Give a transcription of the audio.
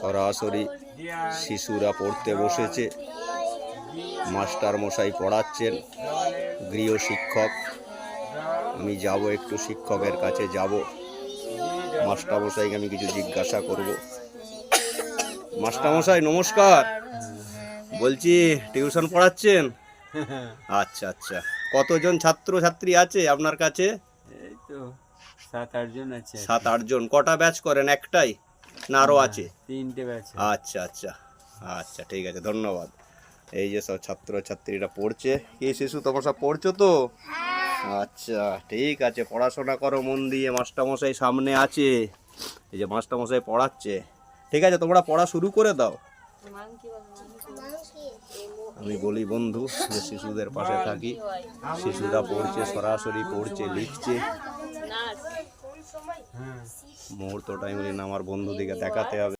সরাসরি শিশুরা পড়তে বসেছে। মাস্টার মশাই পড়াচ্ছেন গৃহ শিক্ষক। আমি যাব একটু শিক্ষকের কাছে যাব। মাস্টার মশাইকে আমি কিছু জিজ্ঞাসা করব। মাস্টার মশাই নমস্কার। বলছি টিউশন পড়াচ্ছেন? আচ্ছা আচ্ছা। কতজন ছাত্র ছাত্রী আছে আপনার কাছে? সাত আট জন আছে সাত আটজন কটা ব্যাচ করেন? একটাই? না আরও আছে? তিনটে ব্যাচ আচ্ছা আচ্ছা। আচ্ছা ঠিক আছে ধন্যবাদ। এই যে সব ছাত্র ছাত্রীরা পড়ছে। কি শিশু তোমার সব পড়ছো তো? আচ্ছা ঠিক আছে পড়াশোনা করো মন দিয়ে মাস্টারমশাই সামনে আছে। এই যে মাস্টারমশাই পড়াচ্ছে। ঠিক আছে তোমরা পড়া শুরু করে দাও। আমি বলি বন্ধু যে শিশুদের পাশে থাকি শিশুরা পড়ছে সরাসরি পড়ছে লিখছে। মুহূর্তটাই বলি না আমার বন্ধুদিকে দেখাতে হবে।